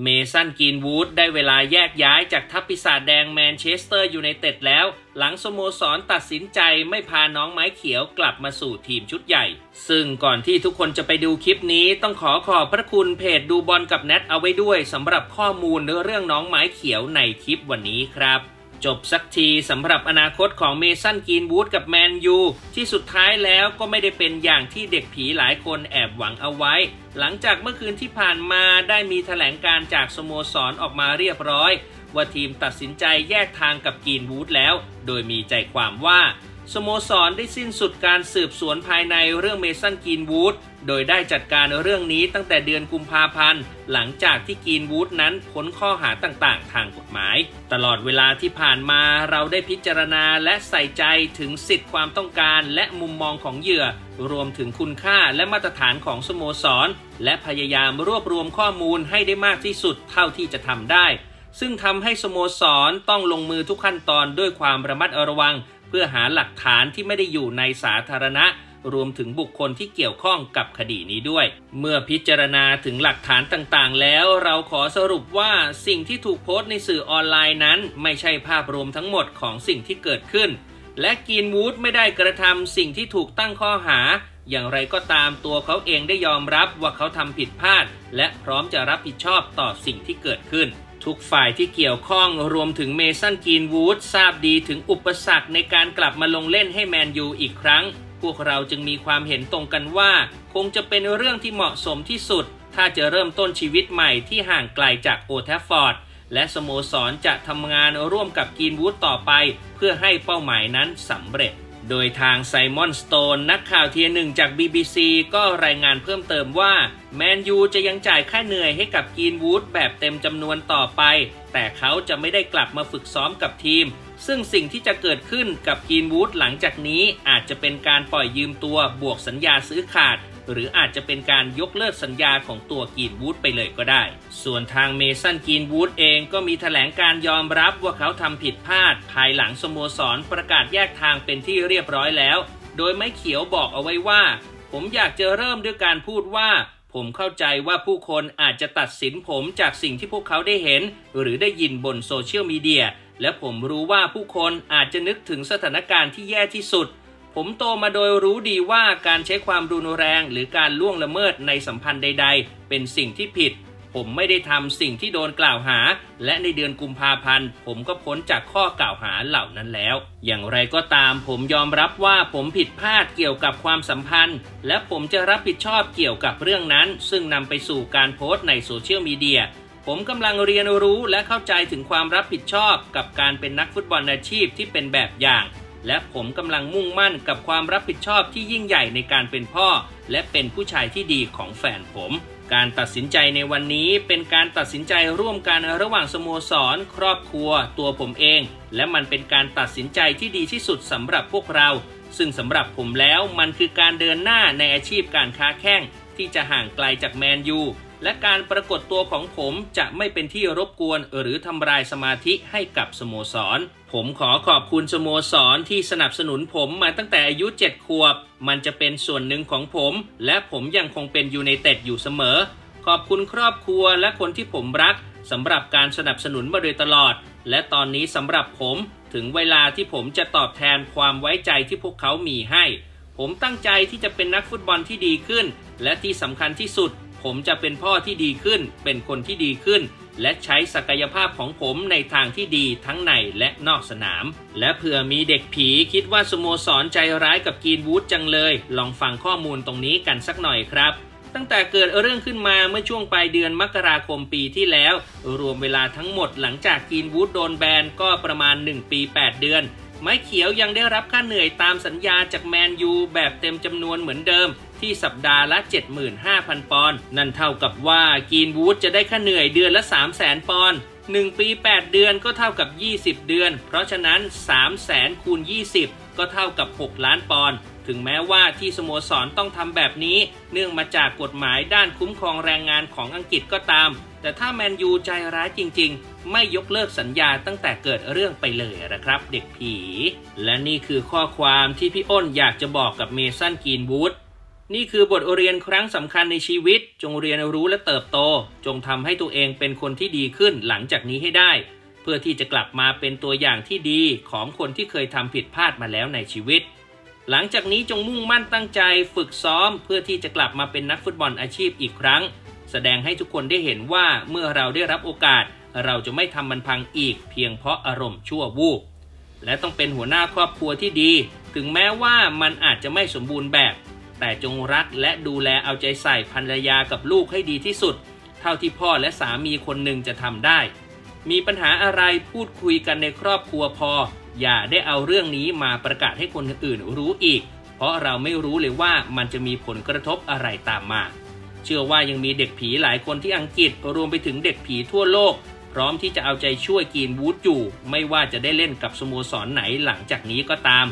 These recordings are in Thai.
เมสันกีนวูดได้เวลาแยกย้ายจากทัพปีศาจแดงแมนเชสเตอร์ยูไนเต็ดแล้ว หลังสโมสรตัดสินใจไม่พาน้องไม้เขียวกลับมาสู่ทีมชุดใหญ่ ซึ่งก่อนที่ทุกคนจะไปดูคลิปนี้ต้องขอขอบพระคุณเพจดูบอลกับแนทเอาไว้ด้วยสำหรับข้อมูลเรื่องน้องไม้เขียวในคลิปวันนี้ครับ จบสักทีสำหรับอนาคตของเมสันกีนวูดกับแมนยูที่สุดท้ายแล้วก็ไม่ได้เป็นอย่างที่เด็กผีหลายคนแอบหวังเอาไว้ หลังจากเมื่อคืนที่ผ่านมาได้มีแถลงการจากสโมสรออกมาเรียบร้อย ว่าทีมตัดสินใจแยกทางกับกีนวูดแล้ว โดยมีใจความว่า สโมสรได้สิ้นสุดการสืบสวนภายในเรื่องเมสันกีนวูด โดยได้จัดการเรื่องนี้ตั้งแต่เดือนกุมภาพันธ์ หลังจากที่กีนวูดนั้นพ้นข้อหาต่างๆ ทางกฎหมาย ตลอดเวลาที่ผ่านมาเราได้พิจารณาและใส่ใจถึงสิทธิความต้องการและมุมมองของเหยื่อ รวมถึงคุณค่าและมาตรฐานของสโมสร และพยายามรวบรวมข้อมูลให้ได้มากที่สุดเท่าที่จะทำได้ซึ่งทำให้สโมสรต้องลงมือทุกขั้นตอนด้วยความระมัดระวัง พื่อหาหลักฐานที่ไม่ได้อยู่ในสาธารณะ รวมถึงบุคคลที่เกี่ยวข้องกับคดีนี้ด้วย เมื่อพิจารณาถึงหลักฐานต่างๆ แล้วเราขอสรุปว่าสิ่งที่ถูกโพสต์ในสื่อออนไลน์นั้น ไม่ใช่ภาพรวมทั้งหมดของสิ่งที่เกิดขึ้น และกีนวูดไม่ได้กระทำสิ่งที่ถูกตั้งข้อหา อย่างไรก็ตามตัวเขาเองได้ยอมรับว่าเขาทำผิดพลาด และพร้อมจะรับผิดชอบต่อสิ่งที่เกิดขึ้น ทุกฝ่ายที่เกี่ยวข้องรวมถึงเมสันกีนวูดทราบดีถึงอุปสรรคในการกลับมาลงเล่นให้แมนยูอีกครั้ง พวกเราจึงมีความเห็นตรงกันว่า คงจะเป็นเรื่องที่เหมาะสมที่สุด ถ้าจะเริ่มต้นชีวิตใหม่ที่ห่างไกลจากโอแทฟฟอร์ด และสโมสรจะทำงานร่วมกับกีนวูดต่อไป เพื่อให้เป้าหมายนั้นสำเร็จ โดยทางไซมอนสโตนนักข่าวเทียหนึ่งจาก BBC ก็รายงานเพิ่มเติมว่า แมนยูจะยังจ่ายค่าเหนื่อยให้กับกีนวูดแบบเต็มจำนวนต่อไป แต่เขาจะไม่ได้กลับมาฝึกซ้อมกับทีม ซึ่งสิ่งที่จะเกิดขึ้นกับกีนวูดหลังจากนี้อาจจะเป็นการปล่อยยืมตัวบวกสัญญาซื้อขาด หรืออาจจะเป็นการยกเลิกสัญญาของตัวกรีนวูดไปเลยก็ได้ ส่วนทางเมสันกรีนวูดเองก็มีแถลงการยอมรับว่าเขาทำผิดพลาด ภายหลังสโมสรประกาศแยกทางเป็นที่เรียบร้อยแล้ว โดยไม้เขียวบอกเอาไว้ว่า ผมอยากจะเริ่มด้วยการพูดว่า ผมเข้าใจว่าผู้คนอาจจะตัดสินผมจากสิ่งที่พวกเขาได้เห็น หรือได้ยินบนโซเชียลมีเดียและผมรู้ว่าผู้คนอาจจะนึกถึงสถานการณ์ที่แย่ที่สุด ผมโตมาโดยรู้ดีว่าการใช้ความรุนแรงหรือการล่วงละเมิดในสัมพันธ์ใด ๆ เป็นสิ่งที่ผิด ผมไม่ได้ทำสิ่งที่โดนกล่าวหา และในเดือนกุมภาพันธ์ ผมก็พ้นจากข้อกล่าวหาเหล่านั้นแล้ว อย่างไรก็ตามผมยอมรับว่าผมผิดพลาดเกี่ยวกับความสัมพันธ์ และผมจะรับผิดชอบเกี่ยวกับเรื่องนั้น ซึ่งนำไปสู่การโพสต์ในโซเชียลมีเดียผมกำลังเรียนรู้และเข้าใจถึงความรับผิดชอบกับการเป็นนักฟุตบอลอาชีพที่เป็นแบบอย่าง และผมกำลังมุ่งมั่นกับความรับผิดชอบที่ยิ่งใหญ่ในการเป็นพ่อ และเป็นผู้ชายที่ดีของแฟนผม การตัดสินใจในวันนี้เป็นการตัดสินใจร่วมกันระหว่างสโมสร ครอบครัว ตัวผมเอง และมันเป็นการตัดสินใจที่ดีที่สุดสำหรับพวกเรา ซึ่งสำหรับผมแล้วมันคือการเดินหน้าในอาชีพการค้าแข้งที่จะห่างไกลจากแมนยู และการปรากฏตัวของผมจะไม่เป็นที่รบกวนหรือทำลายสมาธิให้กับสโมสร ผมขอขอบคุณสโมสรที่สนับสนุนผมมาตั้งแต่อายุ 7 ขวบ มันจะเป็นส่วนหนึ่งของผม และผมยังคงเป็นยูไนเต็ดอยู่เสมอ ขอบคุณครอบครัวและคนที่ผมรักสำหรับการสนับสนุนมาโดยตลอด และตอนนี้สำหรับผมถึงเวลาที่ผมจะตอบแทนความไว้ใจที่พวกเขามีให้ ผมตั้งใจที่จะเป็นนักฟุตบอลที่ดีขึ้น และที่สำคัญที่สุด ผมจะเป็นพ่อที่ดีขึ้น เป็นคนที่ดีขึ้น และใช้ศักยภาพของผมในทางที่ดีทั้งในและนอกสนาม และเผื่อมีเด็กผีคิดว่าสโมสรใจร้ายกับกีนวูดจังเลย ลองฟังข้อมูลตรงนี้กันสักหน่อยครับตั้งแต่เกิดเรื่องขึ้นมาเมื่อช่วงปลายเดือนมกราคมปีที่แล้ว รวมเวลาทั้งหมดหลังจากกีนวูดโดนแบนก็ประมาณ 1 ปี 8 เดือน ไม้เขียวยังได้รับค่าเหนื่อยตามสัญญาจากแมนยูแบบเต็มจำนวนเหมือนเดิม ที่สัปดาห์ละ 75,000 ปอนด์นั่นเท่ากับว่ากีนวูดจะได้ค่าเหนื่อยเดือนละ 300,000 ปอนด์1ปี 8 เดือนก็เท่ากับ 20 เดือน เพราะฉะนั้น 300,000คูณ20 ก็เท่ากับ 6 ล้านปอนด์ถึงแม้ว่าที่สโมสรต้องทำแบบนี้ เนื่องมาจากกฎหมายด้านคุ้มครองแรงงานของอังกฤษก็ตาม แต่ถ้าแมนยูใจร้ายจริง ๆ ไม่ยกเลิกสัญญาตั้งแต่เกิดเรื่องไปเลยนะครับ เด็กผี และนี่คือข้อความที่พี่อ้นอยากจะบอกกับเมสันกรีนวูดนี่คือบทเรียนครั้งสำคัญในชีวิต จงเรียนรู้และเติบโต จงทำให้ตัวเองเป็นคนที่ดีขึ้นหลังจากนี้ให้ได้ เพื่อที่จะกลับมาเป็นตัวอย่างที่ดีของคนที่เคยทำผิดพลาดมาแล้วในชีวิต หลังจากนี้จงมุ่งมั่นตั้งใจฝึกซ้อม เพื่อที่จะกลับมาเป็นนักฟุตบอลอาชีพอีกครั้ง แสดงให้ทุกคนได้เห็นว่าเมื่อเราได้รับโอกาส เราจะไม่ทำมันพังอีก เพียงเพราะอารมณ์ชั่ววูบและต้องเป็นหัวหน้าครอบครัวที่ดี ถึงแม้ว่ามันอาจจะไม่สมบูรณ์แบบ แต่จงรักและดูแลเอาใจใส่ภรรยากับลูกให้ดีที่สุด เท่าที่พ่อและสามีคนหนึ่งจะทำได้ มีปัญหาอะไรพูดคุยกันในครอบครัวพอ อย่าได้เอาเรื่องนี้มาประกาศให้คนอื่นรู้อีก เพราะเราไม่รู้เลยว่ามันจะมีผลกระทบอะไรตามมา เชื่อว่ายังมีเด็กผีหลายคนที่อังกฤษรวมไปถึงเด็กผีทั่วโลก พร้อมที่จะเอาใจช่วยกีนวูดอยู่ ไม่ว่าจะได้เล่นกับสโมสรไหนหลังจากนี้ก็ตาม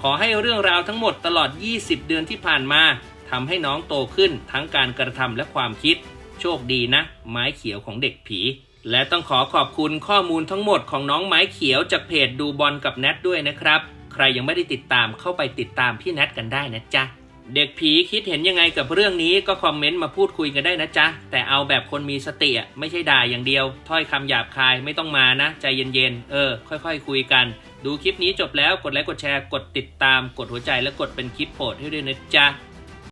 ขอให้เรื่องราวทั้งหมดตลอด 20 เดือนที่ผ่านมาทำให้น้องโตขึ้นทั้งการกระทำและความคิด โชคดีนะ ไม้เขียวของเด็กผี และต้องขอขอบคุณข้อมูลทั้งหมดของน้องไม้เขียวจากเพจดูบอลกับแนทด้วยนะครับ ใครยังไม่ได้ติดตามเข้าไปติดตามพี่แนทกันได้นะจ๊ะ เด็กผีคิดเห็นยังไงกับเรื่องนี้ก็คอมเมนต์มาพูดคุยกันได้นะจ๊ะ แต่เอาแบบคนมีสติอะไม่ใช่ด่าอย่างเดียว ถ้อยคำหยาบคายไม่ต้องมานะ ใจเย็นๆ เออ ค่อยๆ คุยกัน ดูคลิปนี้จบแล้วกดไลค์กดแชร์กดติดตามกดหัวใจและกดเป็นคลิปโปรดให้ด้วยนะจ๊ะ